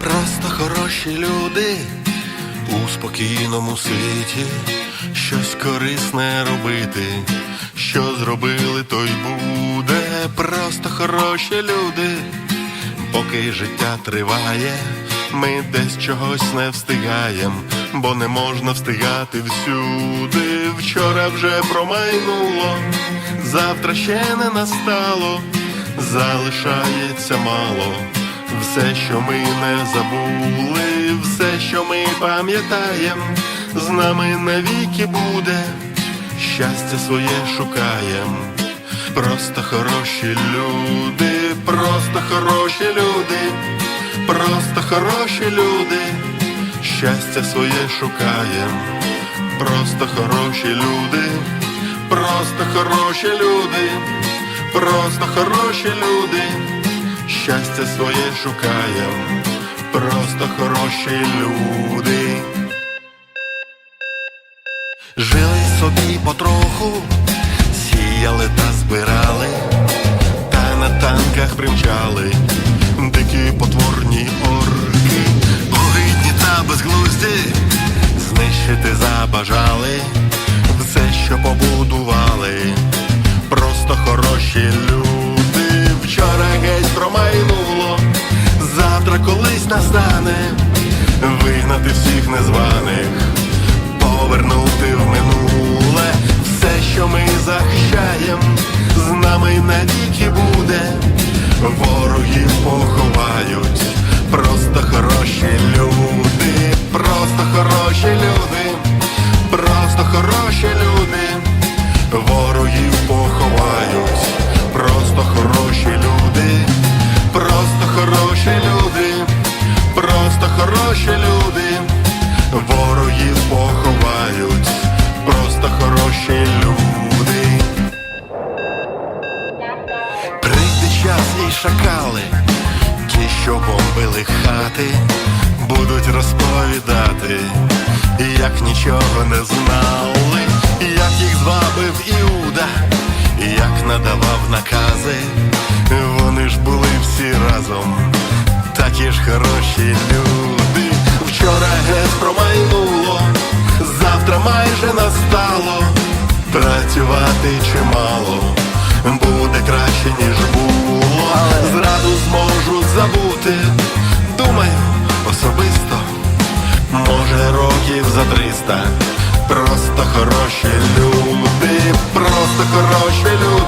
Просто хороші люди у спокійному світі, щось корисне робити, що зробили, то й буде. Просто хороші люди, поки життя триває, ми десь чогось не встигаєм, бо не можна встигати всюди. Вчора вже промайнуло, завтра ще не настало, залишається мало. Все, що ми не забули, все, що ми пам'ятаєм, з нами навіки буде, щастя своє шукаєм. Просто хороші люди, просто хороші люди, просто хороші люди, щастя своє шукаєм. Просто хороші люди, просто хороші люди, просто хороші люди щастя своє шукаєм, просто хороші люди. Жили собі потроху, сіяли та збирали, та на танках примчали, дикі потворні орки, огидні та безглузді, знищити забажали все, що побудували, хороші люди. Вчора геть промайнуло, завтра колись настане, вигнати всіх незваних, повернути в минуле. Все, що ми захищаєм, з нами навіки буде, ворогів поховають, просто хороші люди, просто хороші люди, просто хороші люди, ворогів поховають, просто хороші люди, просто хороші люди, просто хороші люди, ворогів поховають, просто хороші люди. Прийде час і шакали, ті, що бомбили хати, будуть розповідати, як нічого не знали, накази, вони ж були всі разом, такі ж хороші люди. Вчора геть промайнуло, завтра майже настало. Працювати чимало буде краще, ніж було. Зраду зможу забути. Думаю, особисто, може, років за триста. Просто хороші люди, просто хороші люди.